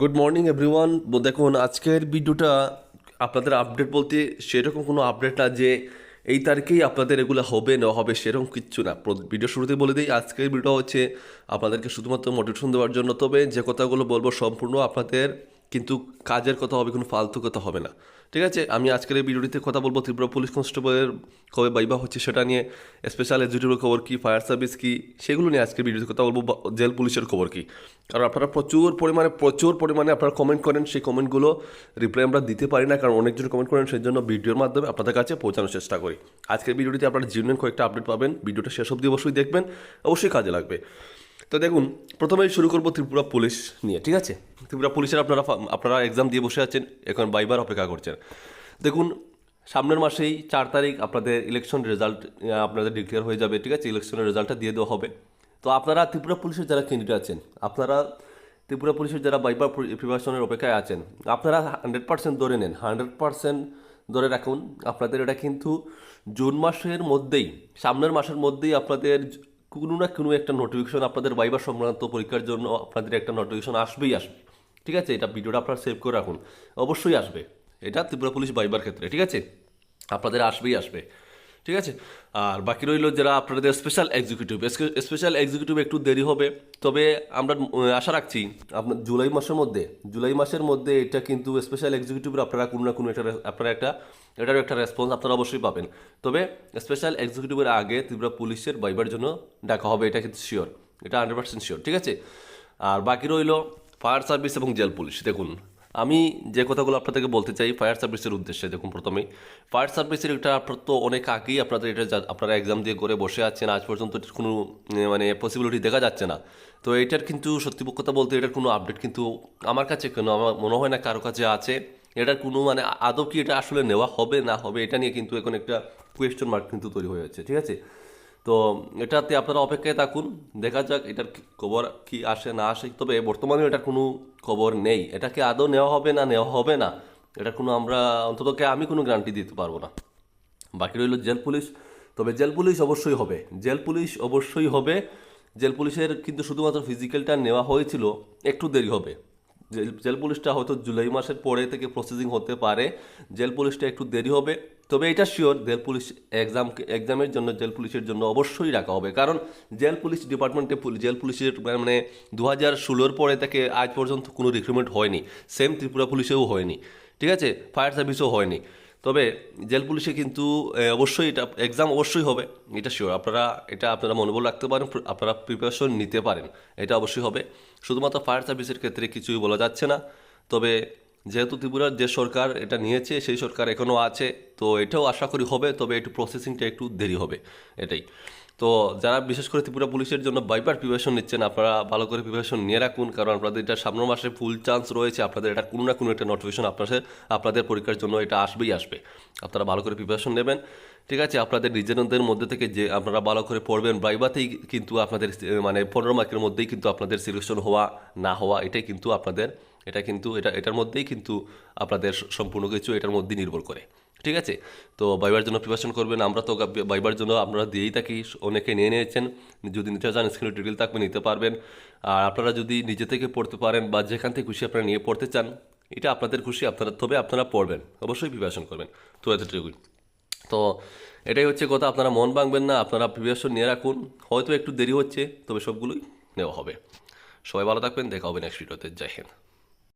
Good morning everyone দেখুন, আজকের ভিডিওটা আপনাদের আপডেট বলতে সেরকম কোনো আপডেট না যে এই তারিখেই আপনাদের এগুলো হবে, না হবে সেরকম কিচ্ছু না। ভিডিও শুরুতে বলে দিই, আজকের ভিডিও হচ্ছে আপনাদেরকে শুধুমাত্র মোটিভেশন দেওয়ার জন্য। তবে যে কথাগুলো বলব সম্পূর্ণ আপনাদের কিন্তু কাজের কথা হবে, কোনো ফালতু কথা হবে না। ঠিক আছে? আমি আজকের এই ভিডিওটিতে কথা বলব ত্রিপুরা পুলিশ কনস্টেবলের কবে বাইবা হচ্ছে সেটা নিয়ে স্পেশাল এক্সিকিউটিভের খবর কী ফায়ার সার্ভিস কী, সেগুলো নিয়ে আজকের ভিডিওতে কথা বলব জেল পুলিশের খবর কী। কারণ আপনারা প্রচুর পরিমাণে প্রচুর পরিমাণে আপনারা কমেন্ট করেন, সেই কমেন্টগুলো রিপ্লাই আমরা দিতে পারি না, কারণ অনেকজন কমেন্ট করেন সেই জন্য ভিডিওর মাধ্যমে আপনাদের কাছে পৌঁছানোর চেষ্টা করি। আজকের ভিডিওটিতে আপনারা জিনিয়ন কয়েকটা আপডেট পাবেন, ভিডিওটা শেষ অবধি অবশ্যই দেখবেন, অবশ্যই কাজে লাগবে। তো দেখুন, প্রথমেই শুরু করব ত্রিপুরা পুলিশ নিয়ে, ঠিক আছে? ত্রিপুরা পুলিশের আপনারা আপনারা এক্সাম দিয়ে বসে আছেন, এখন বাইবার অপেক্ষা করছেন। দেখুন, সামনের মাসেই চার তারিখ আপনাদের ইলেকশন রেজাল্ট আপনাদের ডিক্লেয়ার হয়ে যাবে, ঠিক আছে? ইলেকশনের রেজাল্টটা দিয়ে দেওয়া হবে। তো আপনারা ত্রিপুরা পুলিশের যারা ক্যান্ডিডেট আছেন, আপনারা ত্রিপুরা পুলিশের যারা বাইবার প্রিপারেশনের অপেক্ষায় আছেন, আপনারা হান্ড্রেড পার্সেন্ট ধরে নেন হান্ড্রেড পার্সেন্ট ধরে রাখুন। আপনাদের এটা কিন্তু জুন মাসের মধ্যেই, সামনের মাসের মধ্যেই আপনাদের কোনো না কোনো একটা নোটিফিকেশন আপনাদের বাইবার সংক্রান্ত পরীক্ষার জন্য আপনাদের একটা নোটিফিকেশন আসবেই আসবে। ঠিক আছে? এটা ভিডিওটা আপনারা সেভ করে রাখুন। অবশ্যই আসবে। এটা ত্রিপুরা পুলিশ বাইবার ক্ষেত্রে। ঠিক আছে? আপনাদের আসবেই আসবে। ঠিক আছে? আর বাকি রইল যারা আপনাদের স্পেশাল এক্সিকিউটিভ স্পেশাল এক্সিকিউটিভ একটু দেরি হবে, তবে আমরা আশা রাখছি আপনার জুলাই মাসের মধ্যে, জুলাই মাসের মধ্যে এটা কিন্তু স্পেশাল এক্সিকিউটিভের আপনারা কোনো না কোনো একটা আপনারা একটা, এটারও একটা রেসপন্স আপনারা অবশ্যই পাবেন। তবে স্পেশাল এক্সিকিউটিভের আগে ত্রিপুরা পুলিশের বাইবার জন্য ডাকা হবে, এটা কিন্তু শিওর এটা হান্ড্রেড পার্সেন্ট শিওর ঠিক আছে? আর বাকি রইল ফায়ার সার্ভিস এবং জেল পুলিশ, দেখুন। আমি যে কথাগুলো আপনাদেরকে বলতে চাই ফায়ার সার্ভিসের উদ্দেশ্যে দেখুন প্রথমেই ফায়ার সার্ভিসের এটা আপনার তো অনেক আগেই আপনাদের এটা আপনারা এক্সাম দিয়ে করে বসে আছেন, আজ পর্যন্ত কোনো মানে পসিবিলিটি দেখা যাচ্ছে না। তো এটার কিন্তু সত্যি কথা বলতে এটার কোনো আপডেট কিন্তু আমার কাছে কেন, আমার মনে হয় না কারও কাছে আছে। এটার কোনো মানে আদৌ কি এটা আসলে নেওয়া হবে না হবে এটা নিয়ে কিন্তু এখন একটা কোয়েশ্চেন মার্ক কিন্তু তৈরি হয়ে যাচ্ছে, ঠিক আছে? তো এটাতে আপনারা অপেক্ষায় থাকুন, দেখা যাক এটার খবর, কি আসে, না আসে। তবে বর্তমানে এটার কোনো খবর নেই। এটাকে আদৌ নেওয়া হবে না, নেওয়া হবে না, এটা কোনো আমরা অন্ততকে আমি কোনো গ্যারান্টি দিতে পারব না। বাকি রইল জেল পুলিশ। তবে জেল পুলিশ অবশ্যই হবে। জেল পুলিশ অবশ্যই হবে। জেল পুলিশের কিন্তু শুধুমাত্র ফিজিক্যালটা নেওয়া হয়েছিল, একটু দেরি হবে। জেল জেল পুলিশটা হয়তো জুলাই মাসের পরে থেকে প্রসেসিং হতে পারে। জেল পুলিশটা একটু দেরি হবে। তবে এটা শিওর জেল পুলিশ এক্সাম এক্সামের জন্য, জেল পুলিশের জন্য অবশ্যই রাখা হবে। কারণ জেল পুলিশ ডিপার্টমেন্টে জেল পুলিশের মানে দু হাজার ষোলোর পরে থেকে আজ পর্যন্ত কোনো রিক্রুটমেন্ট হয়নি। সেম ত্রিপুরা পুলিশেও হয়নি। ঠিক আছে? ফায়ার সার্ভিসও হয়নি। তবে জেল পুলিশে কিন্তু অবশ্যই এটা এক্সাম অবশ্যই হবে, এটা শিওর আপনারা, এটা আপনারা মনোবল রাখতে পারেন আপনারা প্রিপারেশন নিতে পারেন, এটা অবশ্যই হবে। শুধুমাত্র ফায়ার সার্ভিসের ক্ষেত্রে কিছুই বলা যাচ্ছে না, তবে যেহেতু ত্রিপুরার যে সরকার এটা নিয়েছে, সেই সরকার এখনও আছে, তো এটাও আশা করি হবে, তবে একটু প্রসেসিংটা একটু দেরি হবে, এটাই। তো যারা বিশেষ করে ত্রিপুরা পুলিশের জন্য বাইবার প্রিপারেশন নিচ্ছেন, আপনারা ভালো করে প্রিপারেশন নিয়ে রাখুন, কারণ আপনাদের এটা সামনের মাসে ফুল চান্স রয়েছে, আপনাদের এটা কোনো না কোনো একটা নোটিফিকেশন আপনাদের আপনাদের পরীক্ষার জন্য এটা আসবেই আসবে। আপনারা ভালো করে প্রিপারেশন নেবেন। ঠিক আছে, আপনাদের নিজেদের মধ্যে থেকে যে আপনারা ভালো করে পড়বেন বাইবাতেই কিন্তু আপনাদের মানে পনেরো মার্কের মধ্যেই কিন্তু আপনাদের সিলেকশন হওয়া, না হওয়া, এটাই কিন্তু আপনাদের এটা কিন্তু, এটা, এটার মধ্যেই কিন্তু আপনাদের সম্পূর্ণ কিছু এটার মধ্যেই নির্ভর করে। ঠিক আছে? তো বাইবার জন্য প্রিপারেশন করবেন, আমরা তো বাইবার জন্য আপনারা দিয়েই থাকি, অনেকে নিয়ে নিয়েছেন, যদি নিতে চান স্ক্রিনে ডিটেল থাকবে, নিতে পারবেন। আর আপনারা যদি নিজে থেকে পড়তে পারেন বা যেখান থেকে খুশি আপনারা নিয়ে পড়তে চান, এটা আপনাদের খুশি, আপনারা, তবে আপনারা পড়বেন, অবশ্যই প্রিপারেশন করবেন। তো এতটুকুই। তো এটাই হচ্ছে কথা, আপনারা মন ভাঙবেন না, আপনারা প্রিপারেশন নিয়ে রাখুন। হয়তো একটু দেরি হচ্ছে, তবে সবগুলোই নেওয়া হবে। সবাই ভালো থাকবেন, দেখা হবে নেক্সট ভিডিওতে জয় হিন্দ।